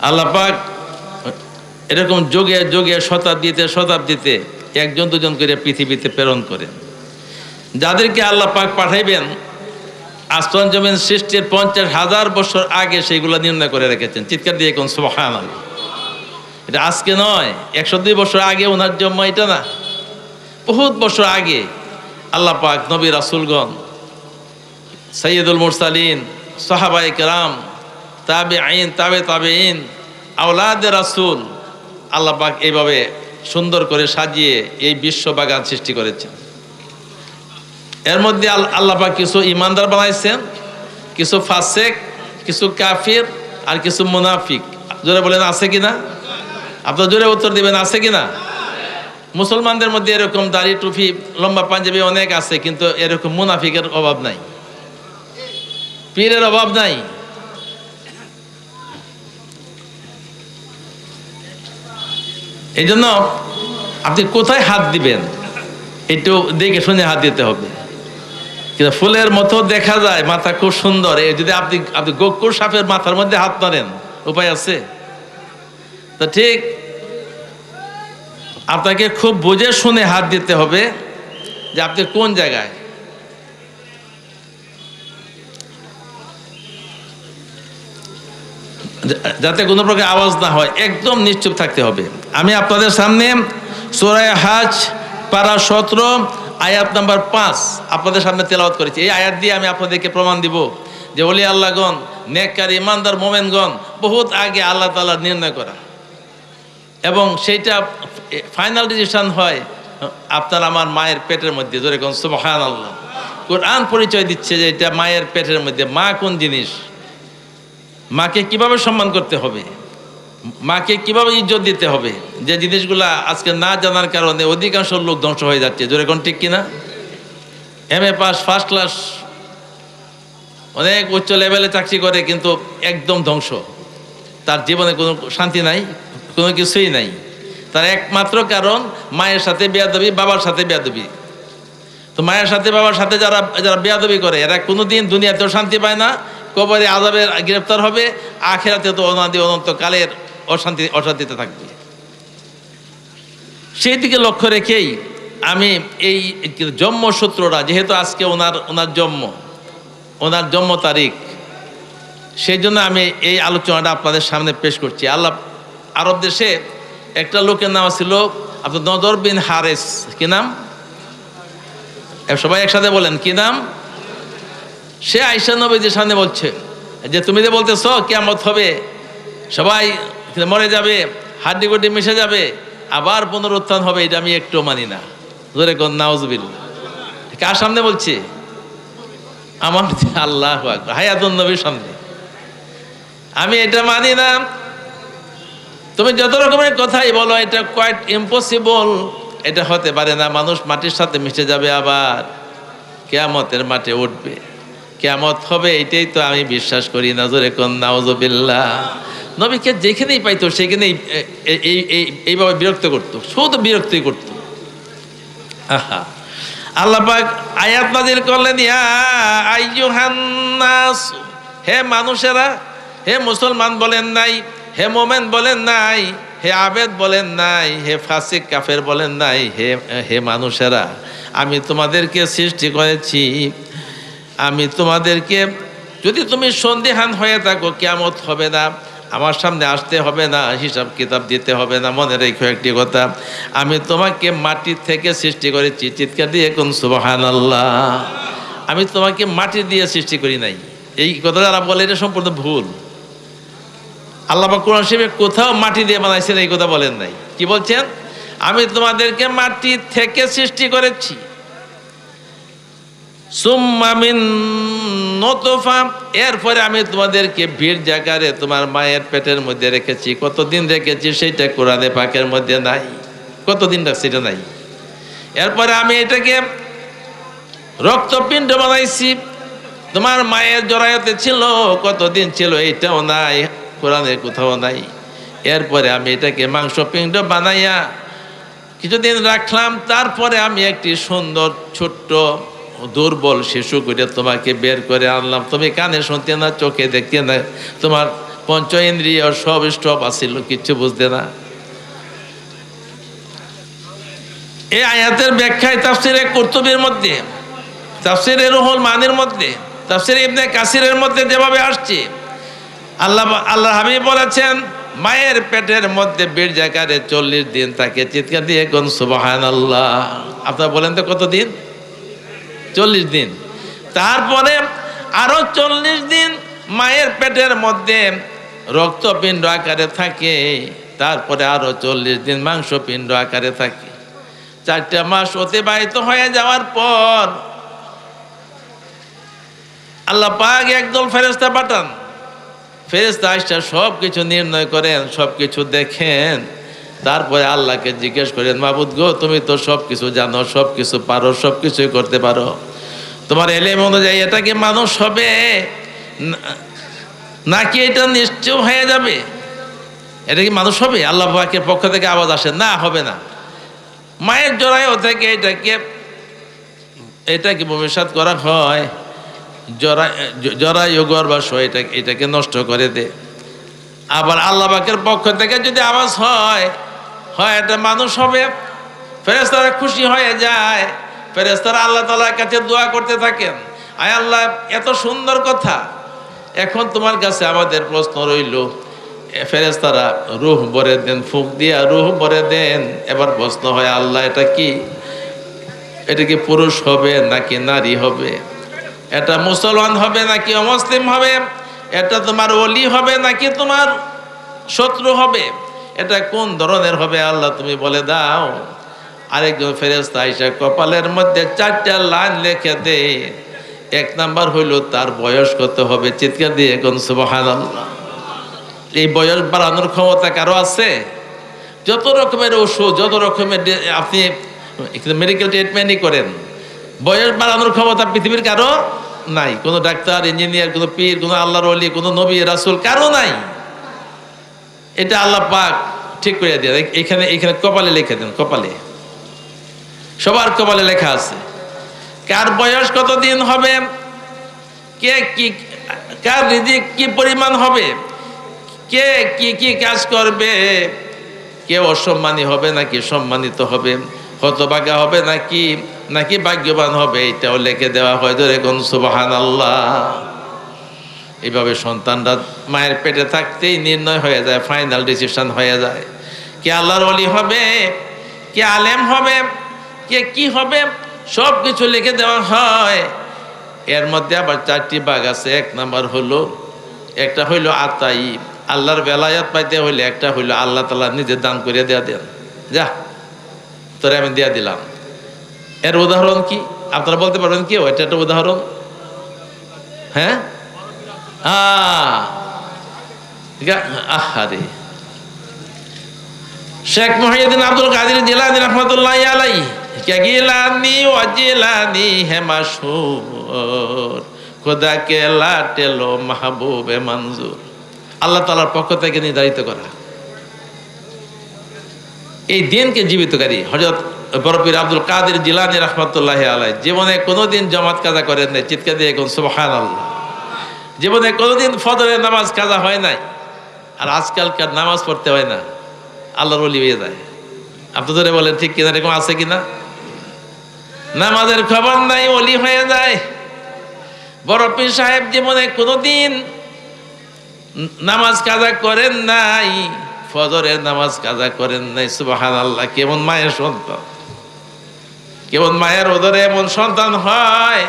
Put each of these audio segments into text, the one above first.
আল্লাহ পাক এরকম যোগে যোগে শতাব্দীতে শতাব্দীতে একজন দুজন করে পৃথিবীতে প্রেরণ করেন। যাদেরকে আল্লাহ পাক পাঠাইবেন, আসমান জমিন সৃষ্টির পঞ্চাশ হাজার বছর আগে সেগুলো নির্ণয় করে রেখেছেন। চিৎকার দিয়ে কোন আল্লাহ। এটা আজকে নয়, একশো দুই বছর আগে ওনার জন্ম এটা না। বহুত বছর আগে আল্লাহ পাক নবী রাসুলগণ সৈয়দুল মুরসালিন সাহাবাই কেরাম তাবে আইন তাবে তাবে ইন আওলাদ রাসুল। আল্লাহ পাক এইভাবে সুন্দর করে সাজিয়ে এই বিশ্ব বাগান সৃষ্টি করেছেন। এর মধ্যে আল- আল্লাহ পাক কিছু ইমানদার বানাইছেন, কিছু ফাসেক, কিছু কাফির আর কিছু মুনাফিক। জোরে বলেন, আছে কিনা আপনার জোরে উত্তর দিবেন, আছে কিনা মুসলমানদের মধ্যে এরকম দাড়ি, টুপি, লম্বা পাঞ্জাবি অনেক আছে, কিন্তু এরকম মুনাফিকের অভাব নাই। পীরের অভাব নাই। এই জন্য আপনি কোথায় হাত দিবেন? একটু দেখে শুনে হাত দিতে হবে। কিন্তু ফুলের মতো দেখা যায়, মাথা খুব সুন্দর। এই যদি আপনি আপনি গোকুর সাপের মাথার মধ্যে হাত মারেন উপায় আছে? তো ঠিক আপনাকে খুব বুঝে শুনে হাত দিতে হবে যে আপনি কোন জায়গায়? যাতে কোনো প্রকার আওয়াজ না হয়, একদম নিশ্চুপ থাকতে হবে। আমি আপনাদের সামনে সোরায় হাজ, পারা সতেরো, আয়াত নাম্বার পাঁচ আপনাদের সামনে তেলাওয়াত করেছি। এই আয়াত দিয়ে আমি আপনাদেরকে প্রমাণ দিব যে অলি আল্লাহগণ, নেককার, ইমানদার মোমেনগণ বহুত আগে আল্লাহ তাআলা নির্ণয় করা। এবং সেইটা ফাইনাল ডিসিশন হয়, আপনার আমার মায়ের পেটের মধ্যে। ধরে কোন সুবহান আল্লাহ কোরআন পরিচয় দিচ্ছে যে এটা মায়ের পেটের মধ্যে মা কোন জিনিস? মাকে কীভাবে সম্মান করতে হবে? মাকে কীভাবে ইজ্জত দিতে হবে? যে জিনিসগুলা আজকে না জানার কারণে অধিকাংশ লোক ধ্বংস হয়ে যাচ্ছে। জোরে কোন ঠিক কিনা? M A pass first class অনেক উচ্চ লেভেলে চাকরি করে কিন্তু একদম ধ্বংস। তার জীবনে কোনো শান্তি নাই, কোনো কিছুই নাই। তার একমাত্র কারণ মায়ের সাথে বেয়াদবি, বাবার সাথে বেয়াদবি। তো মায়ের সাথে, বাবার সাথে যারা যারা বেয়াদবি করে, এরা কোনোদিন দুনিয়াতেও শান্তি পায় না কবরে আজাবের গ্রেপ্তার হবে আখেরাতে তো অনাদি অনন্তকালের অশান্তি অশান্তিতে থাকবে। সেই দিকে লক্ষ্য রেখেই আমি এই জন্মসূত্রটা যেহেতু আজকে ওনার ওনার জন্ম ওনার জন্ম তারিখ, সেই জন্য আমি এই আলোচনাটা আপনাদের সামনে পেশ করছি। আল্লাহ আরব দেশে একটা লোকের নাম ছিল আপনার নজর বিন হারেস। কি নাম? সবাই একসাথে বলেন, কি নাম? সে আইসা নবীজির সামনে বলছে, যে তুমি যে বলতেছ কেমত হবে, সবাই মরে যাবে, হাড্ডি গুড্ডি মিশে যাবে, আবার পুনরুত্থান হবে, এটা আমি একটু মানি না। ধরে কোন কার সামনে বলছি? আমার আল্লাহ হায়াতুন নবীর সামনে। আমি এটা মানি না। তুমি যত রকমের কথাই বলো, এটা কোয়াইট ইম্পসিবল এটা হতে পারে না, মানুষ মাটির সাথে মিশে যাবে আবার। কেয়ামতের মাঠে উঠবে। কেয়ামত হবে এটাই তো আমি বিশ্বাস করি। নজরে কোন নাউজবিল্লা নবীকে যেখানেই পাইতো, সেখানেই এই এই- এইভাবে বিরক্ত করতো। শুধু বিরক্তই করতো। আহা। আল্লাহ আয়াত নাজির করলেন, ইয়া হে মানুষেরা, হে মুসলমান বলেন নাই, হে মোমেন বলেন নাই, হে আবেদ বলেন নাই, হে ফাসিক, কাফের বলেন নাই, হে হে মানুষেরা, আমি তোমাদেরকে সৃষ্টি করেছি। আমি তোমাদেরকে, যদি তুমি সন্দেহান হয়ে থাকো কেমত হবে না। আমার সামনে আসতে হবে না, হিসাব কিতাব দিতে হবে না, মনে রেখো একটি কথা। আমি তোমাকে মাটি থেকে সৃষ্টি করেছি, চিৎকার দিয়ে কোন সুবাহান আল্লাহ আমি তোমাকে মাটি দিয়ে সৃষ্টি করি নাই। এই কথা যারা বলে, এটা সম্পূর্ণ ভুল। আল্লাহ কোরআন শিবে কোথাও মাটি দিয়ে বানাইছেন, এই কথা বলেন নাই। কি বলছেন? আমি তোমাদেরকে মাটি থেকে সৃষ্টি করেছি। এরপরে আমি তোমাদেরকে ভিড় জায়গারে তোমার মায়ের পেটের মধ্যে রেখেছি। কতদিন রেখেছি সেইটা কোরআনে পাকের মধ্যে নাই। কতদিন রাখছি এটা নাই। এরপরে আমি এটাকে রক্তপিণ্ড বানাইছি। তোমার মায়ের জরায়তে ছিল, কতদিন ছিল এইটাও নাই কোরআনের কোথাও নাই। এরপরে আমি এটাকে মাংসপিণ্ড বানাইয়া কিছুদিন রাখলাম। তারপরে আমি একটি সুন্দর ছোট্ট দুর্বল শিশু করে তোমাকে বের করে আনলাম। তুমি কানে শুনতে না, চোখে দেখতে না। তোমার পঞ্চ ইন্দ্রিয় সব স্টপ আসিল কিচ্ছু বুঝতে না। এই আয়াতের ব্যাখ্যায় তাফসিরে কর্তব্যের মধ্যে, তাফসিরে রুহুল মানের মধ্যে, তাফসিরে ইবনে কাসিরের মধ্যে যেভাবে আসছে, আল্লাহ আল্লাহ হাবিব বলেছেন, মায়ের পেটের মধ্যে বীর জাকারে চল্লিশ দিন তাকে চিৎকার দিয়ে কোন সুবাহান আল্লাহ আপনারা বলেন তো কত দিন চল্লিশ দিন। তারপরে আরও চল্লিশ দিন মায়ের পেটের মধ্যে রক্তপিণ্ড আকারে থাকে। তারপরে আরও চল্লিশ দিন মাংসপিণ্ড আকারে থাকে। চারটা মাস অতিবাহিত হয়ে যাওয়ার পর আল্লাহ পাক একদল ফেরেস্তা পাঠান। ফেরেস্তা আসটা সব কিছু নির্ণয় করেন সব কিছু দেখেন। তারপরে আল্লাহকে জিজ্ঞেস করেন মাবুদ গো, তুমি তো সব কিছু জানো সব কিছু পারো সব কিছুই করতে পারো। তোমার এলেম অনুযায়ী এটা কি মানুষ হবে? নাকি এটা নিশ্চয় হয়ে যাবে? এটা কি মানুষ হবে? আল্লাহ পাকের পক্ষ থেকে আওয়াজ আসে, না, হবে না। মায়ের জড়াইও থেকে এটাকে এটাকে ভবিষ্যৎ করা হয়। জরা জরায়ু গর্ভাশয় এটা এটাকে নষ্ট করে দে। আবার আল্লাহ পাকের পক্ষ থেকে যদি আওয়াজ হয় হয় এটা মানুষ হবে। ফেরেস্তারা খুশি হয়ে যায়। ফেরেস্তারা আল্লাহ তালার কাছে দোয়া করতে থাকেন। আয় আল্লাহ, এত সুন্দর কথা। এখন তোমার কাছে আমাদের প্রশ্ন রইল। ফেরেস্তারা রুহ ভরে দেন, ফুক দিয়া রুহ ভরে দেন। এবার প্রশ্ন হয়, আল্লাহ, এটা কি? এটা কি পুরুষ হবে নাকি নারী হবে? এটা মুসলমান হবে নাকি অমুসলিম হবে? এটা তোমার অলি হবে নাকি তোমার শত্রু হবে? এটা কোন ধরনের হবে আল্লাহ তুমি বলে দাও? আরেকজন ফেরেস্তা আইসা কপালের মধ্যে চারটা লাইন লেখে দে। এক নাম্বার হইল, তার বয়স কত হবে? চিৎকার দিয়ে কোন সুবাহান এই বয়স বাড়ানোর ক্ষমতা কারও আছে? যত রকমের ওষুধ, যত রকমের আপনি মেডিকেল ট্রিটমেন্টই করেন, বয়স বাড়ানোর ক্ষমতা পৃথিবীর কারও নাই। কোনো ডাক্তার ইঞ্জিনিয়ার কোনো পীর, কোনো আল্লাহর অলি কোনো নবী, রাসুল কারও নাই। এটা আল্লাহ পাক ঠিক করে দিয়ে এখানে এখানে কপালে লিখে দেন, কপালে। সবার কপালে লেখা আছে। কার বয়স কত দিন হবে? কে কি, কার রিজিক কি পরিমাণ হবে? কে কি কি কাজ করবে? কে অসম্মানী হবে নাকি সম্মানিত হবে? হতভাগা হবে নাকি নাকি ভাগ্যবান হবে? এটাও লিখে দেওয়া হয় ধরে কোন সুবাহান আল্লাহ এইভাবে সন্তানরা মায়ের পেটে থাকতেই নির্ণয় হয়ে যায় ফাইনাল ডিসিশন হয়ে যায়। কে আল্লাহর অলি হবে, কে আলেম হবে, কে কি হবে সব কিছু লিখে দেওয়া হয়। এর মধ্যে আবার চারটি বাঘ আছে, এক নাম্বার হলো, একটা হইল আতাই আল্লাহর বেলায়াত পাইতে হইলে একটা হইল আল্লাহ তালা নিজে দান করে দেয়া দেন। যা, তোরে আমি দিয়া দিলাম। এর উদাহরণ কি? আপনারা বলতে পারবেন কি? এটা একটা উদাহরণ। হ্যাঁ? আহারে। শেখ মহিউদ্দিন আব্দুল কাদের জিলানি রহমতুল্লাহ আলাই কে গিলানি ও খোদা কে মঞ্জুর। আল্লাহ তালার পক্ষ থেকে নির্ধারিত করা। এই দিনকে জীবিতকারী হজরত বরফির আব্দুল কাদের জিলানি রহমতুল্লাহ আলাই জীবনে কোনোদিন জমাত কাজা করেন নাই। চিৎকার দিয়ে এখন সুবহান আল্লাহ জীবনে কোনোদিন ফদরের নামাজ কাজা হয় নাই। আর আজকালকার নামাজ পড়তে হয় না। আল্লাহর বলি হয়ে যায়। আপনি ধরে বলেন, ঠিক কিনা, এরকম আছে কিনা? নামাজের খবর নাই অলি হয়ে যায়। বড় পীর সাহেব জীবনে কোনোদিন নামাজ কাজা করেন নাই, ফজরের নামাজ কাজা করেন নাই। সুবাহান আল্লাহ কেমন মায়ের সন্তান। কেমন মায়ের ওদরে এমন সন্তান হয়।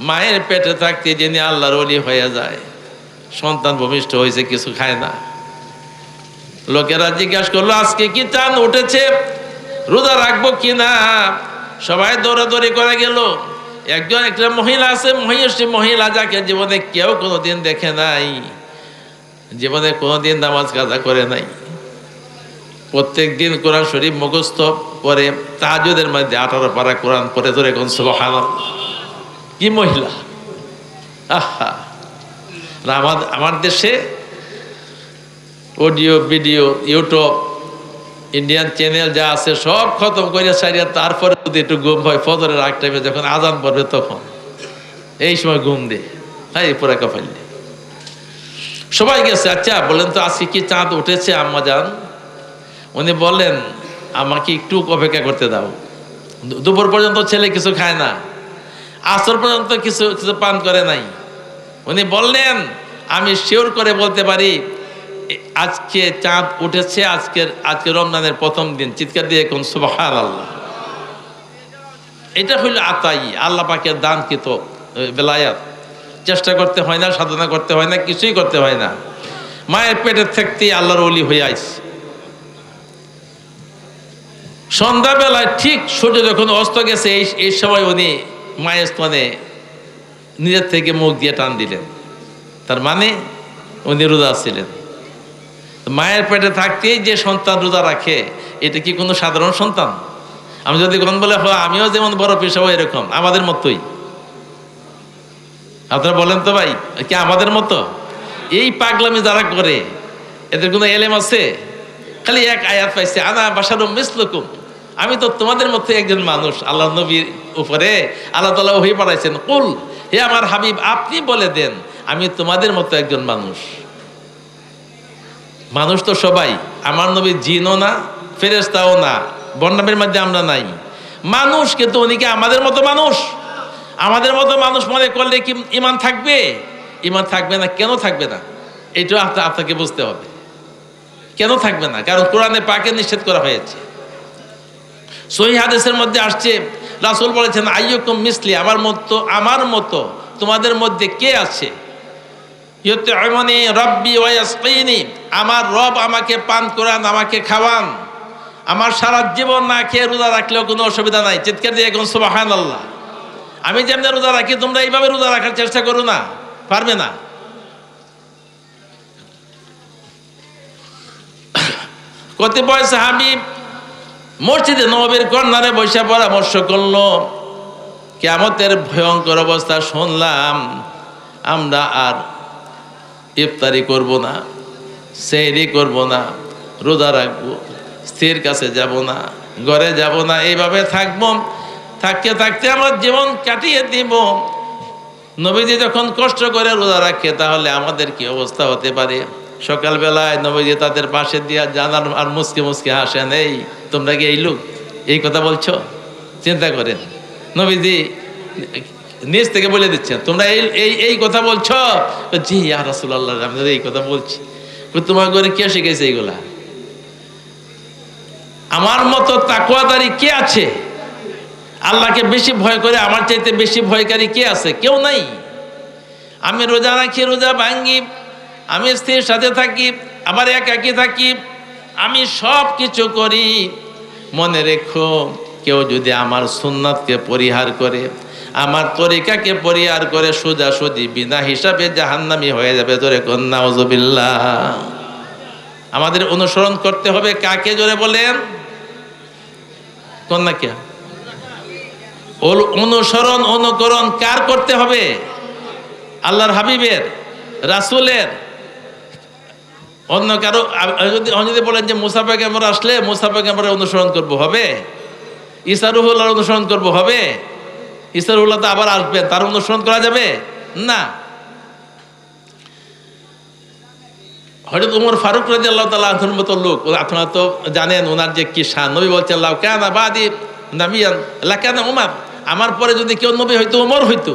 মায়ের পেটে থাকতে যিনি আল্লাহর অলি হয়ে যায়, সন্তান ভূমিষ্ঠ হয়েছে, কিছু খায় না। লোকেরা জিজ্ঞাসা করল, আজকে কি চান উঠেছে? রোজা রাখব কি না? সবাই দৌড়াদৌড়ি করে গেল। একজন একটা মহিলা আছে, মহিষী মহিলা যাকে জীবনে কেউ কোনোদিন দেখে নাই। জীবনে কোনোদিন নামাজ কাজা করে নাই। প্রত্যেক দিন কোরআন শরীফ মুখস্থ পরে তাহাজুদের মধ্যে আঠারো পারা কোরআন পরে ধরে কোন সুবহান কি মহিলা? আহা। আমার আমার দেশে audio video YouTube Indian channel যা আছে সব খতম করে সারিয়া তারপরে যদি একটু ঘুম হয়, ফজরের আগ টাইমে যখন আজান পড়বে তখন। এই সময় ঘুম দে। হ্যাঁ পুরা কপাল সবাই গেছে আচ্ছা বলেন তো আজকে কি চাঁদ উঠেছে, আম্মা যান উনি বললেন আমাকে একটু অপেক্ষা করতে দাও। দুপুর পর্যন্ত ছেলে কিছু খায় না। আসর পর্যন্ত কিছু কিছু পান করে নাই। উনি বললেন, আমি শিওর করে বলতে পারি, আজকে চাঁদ উঠেছে আজকের আজকে রমজানের প্রথম দিন। চিৎকার দিয়ে কোন সুবাহান আল্লাহ এটা হইল আতাই, আল্লাহ পাকের দান কিত বেলায়াত। চেষ্টা করতে হয় না, সাধনা করতে হয় না, কিছুই করতে হয় না। মায়ের পেটের থাকতেই আল্লাহর অলি হয়ে আইস সন্ধ্যাবেলায় ঠিক সূর্য যখন অস্ত গেছে এই সময় উনি মায়ের স্তনে নিজের থেকে মুখ দিয়ে টান দিলেন। তার মানে উনি রোজা ছিলেন মায়ের পেটে থাকতেই যে সন্তান রোজা রাখে, এটা কি কোনো সাধারণ সন্তান? আমি যদি কোন বলে, হয়, আমিও যেমন বড় পেশাবো এরকম, আমাদের মতোই। আপনারা বলেন তো ভাই, কি আমাদের মতো? এই পাগলামি যারা করে, এদের কোনো এলেম আছে? খালি এক আয়াত পাইছে, আনা বাসারুম মিসলুকুম। আমি তো তোমাদের মধ্যে একজন মানুষ, আল্লাহ নবীর উপরে আল্লাহ তালা হয়ে পাঠাইছেন, কুল, হে আমার হাবিব, আপনি বলে দেন, আমি তোমাদের মতো একজন মানুষ। মানুষ তো সবাই, আমার নবী জিনও না ফেরেস্তাও না বন্যামের মধ্যে আমরা নাই। মানুষ কিন্তু উনি কি আমাদের মতো মানুষ? আমাদের মতো মানুষ মনে করলে কি ইমান থাকবে? ইমান থাকবে না, কেন থাকবে না? এটা আপনা- আপনাকে বুঝতে হবে। কেন থাকবে না? কারণ কোরআনে পাকে নিষেধ করা হয়েছে। সহি হাদিসের মধ্যে আসছে, রাসুল বলেছেন, আইয়ুকুম মিসলি আমার মতো আমার মতো তোমাদের মধ্যে কে আছে? রাব্বি ওয়া ইয়াসকিনি আমার রব আমাকে পান করান, আমাকে খাওয়ান। আমার সারা জীবন না খেয়ে রোজা রাখলেও কোনো অসুবিধা নাই। চিৎকার দিয়ে এখন সুবহানাল্লাহ। আমি যেমনি রোজা রাখি, তোমরা এইভাবে রোজা রাখার চেষ্টা করো না। পারবে না। কতিপয় সাহাবি মসজিদে নবীর কর্নারে বসে পরামর্শ করল কেমতের ভয়ঙ্কর অবস্থা শুনলাম, আমরা আর ইফতারি করব না, সেহরি করব না, রোজা রাখব, স্ত্রীর কাছে যাব না, ঘরে যাব না, এইভাবে থাকব, থাকতে থাকতে আমার জীবন কাটিয়ে দিব। নবীজি যখন কষ্ট করে রোজা রাখে, তাহলে আমাদের কি অবস্থা হতে পারে? সকালবেলায় নবীজি তাদের পাশে দিয়া জানার আর মুসকে মুসকে হাসেন এই তোমরা কি এই লোক? এই কথা বলছো? চিন্তা করেন। নবীজি নিজ থেকে বলে দিচ্ছেন, তোমরা এই এই এই কথা বলছো? জি ইয়া রাসূলুল্লাহ আমি এই কথা বলছি। তোমার ঘরে কে শিখেছে এইগুলা? আমার মতো তাকুয়াদারি কে আছে? আল্লাহকে বেশি ভয় করে, আমার চাইতে বেশি ভয়কারী কে আছে? কেউ নাই। আমি রোজা রাখি, রোজা ভাঙ্গি, আমি স্ত্রীর সাথে থাকি, আবার একাকি থাকি আমি সব কিছু করি। মনে রেখো, কেউ যদি আমার সুন্নাতকে পরিহার করে, আমার তরিকাকে পরিহার করে সোজা সুজি বিনা হিসাবে জাহান্নামি হয়ে যাবে তোরে কন্যা ওজবিল্লা আমাদের অনুসরণ করতে হবে কাকে জোরে বলেন? কন্যা কে অনুসরণ, অনুকরণ কার করতে হবে? আল্লাহর হাবিবের, রাসূলের। অন্য কারও যদি যদি বলেন যে মুসা পেগাম্বর আসলে, মুসা পেগাম্বরের অনুসরণ করব, হবে? ইসারুহুল্লাহর অনুসরণ করব, হবে? ইসারুল্লাহ তো আবার আসবেন, তার অনুসরণ করা যাবে? না। হয়তো উমর ফারুক রাজি আল্লাহ তালা আনহুর মতো লোক, আপনারা তো জানেন ওনার যে কি শান, নবী বলছেন লাউ কেন বাদি নাবিয়ান, লাকানা উমার। আমার পরে যদি কেউ নবী হইতো, উমর হইতো।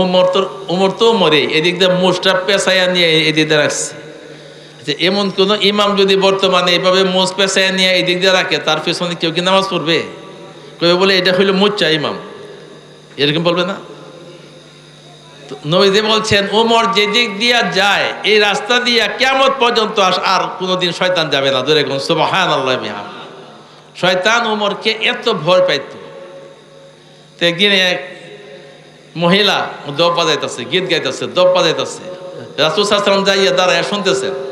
উমর তো উমর তো মরে এদিক দিয়ে মোষটা পেশায়া নিয়ে এদিক দিয়ে রাখছে। আচ্ছা, এমন কোন ইমাম যদি বর্তমানে এইভাবে মোষ পেশায় নিয়ে এদিক দিয়ে রাখে তার পেছনে কেউ কি নামাজ পড়বে? কেউ বলে এটা হইল মুচ্চা ইমাম। এরকম বলবে না? নবীজি বলছেন ওমর যে দিক দিয়া যায় এই রাস্তা দিয়া কেমন পর্যন্ত আস- আর কোনোদিন শয়তান যাবে না। ধরে কোন সুবহান আল্লাহ শয়তান ওমরকে এত ভয় পাইত। তো একদিন এক মহিলা দপ বাজাইতেছে গীত গাইতেছে দপ বাজাইতেছে রাসুল সাহসালাম যাইয়া দাঁড়ায় শুনতেছেন।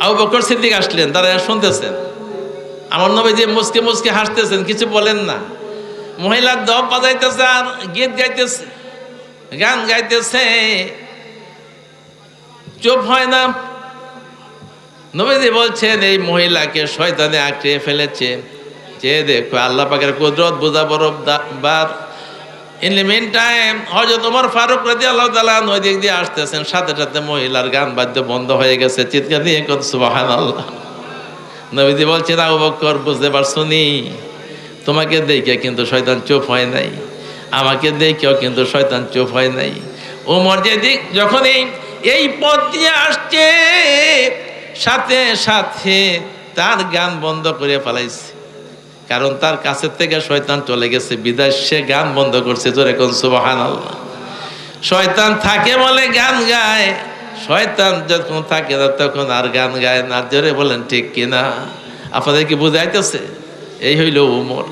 আবু বকর সিদ্দিক আসলেন, তারা শুনতেছেন। আমার নবী যে মুসকে মুসকে হাসতেছেন, কিছু বলেন না। মহিলা দপ বাজাইতেছে আর গীত গাইতেছে, গান গাইতেছে। চুপ হয় না। নবীজি বলছেন, এই মহিলাকে শয়তানে আঁকড়ে ফেলেছে। যে দেখো, আল্লাহ পাকের কুদরত বোঝা দা- বার ইন দ্য মেন টাইম হজরত ওমর ফারুক রাজি আল্লাহ তালা দিক দিয়ে আসতেছেন। সাথে সাথে মহিলার গান বাদ্য বন্ধ হয়ে গেছে। চিৎকার দিয়ে কত সুবাহান আল্লাহ নবীজি বলছেন, আবু বকর, বুঝতে পারছ নি? তোমাকে দেখে কিন্তু শয়তান চুপ হয় নাই। আমাকে দেখেও কিন্তু শয়তান চুপ হয় নাই। ওমর যে দিক যখন এই এই পথ দিয়ে আসছে, সাথে সাথে তার গান বন্ধ করে ফেলাইছে। কারণ তার কাছের থেকে শয়তান চলে গেছে, বিদায় সে গান বন্ধ করছে তোর এখন সুবাহান শয়তান থাকে বলে গান গায়, শয়তান যখন থাকে না তখন আর গান গায় না, জোরে বলেন ঠিক কিনা? আপনাদের কি বুঝাইতেছে? এই হইল উমর।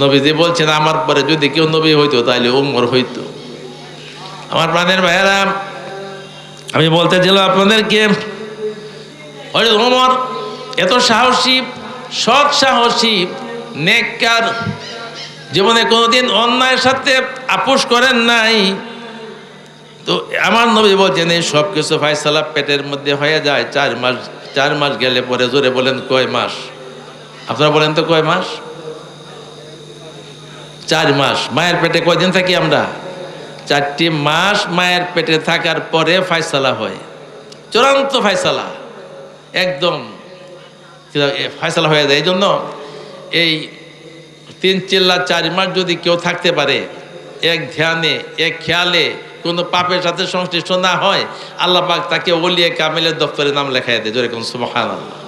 নবীজি বলছেন, আমার পরে যদি কেউ নবী হইতো তাহলে উমর হইতো। আমার প্রাণের ভাইয়েরা, আমি বলতে ছিল আপনাদেরকে ওমর এত সাহসী সৎ সাহসী, নেককার। জীবনে কোনোদিন অন্যায়ের সাথে আপোষ করেন নাই। তো আমার নবী বলছেন, এই সব কিছু ফাইসালা পেটের মধ্যে হয়ে যায়। চার মাস চার মাস গেলে পরে জোরে বলেন, কয় মাস? আপনারা বলেন তো, কয় মাস? চার মাস। মায়ের পেটে কয়দিন থাকি আমরা? চারটি মাস মায়ের পেটে থাকার পরে ফাইসালা হয়। চূড়ান্ত ফাইসালা একদম। ফাইসালা হয়ে যায় এই জন্য এই তিন চিল্লা চার মাস যদি কেউ থাকতে পারে, এক ধ্যানে, এক খেয়ালে কোনো পাপের সাথে সংশ্লিষ্ট না হয়, আল্লাহ পাক তাকে ওলিয়ে কামিলের দপ্তরে নাম লেখাই দেয় যেরকম সুবহান আল্লাহ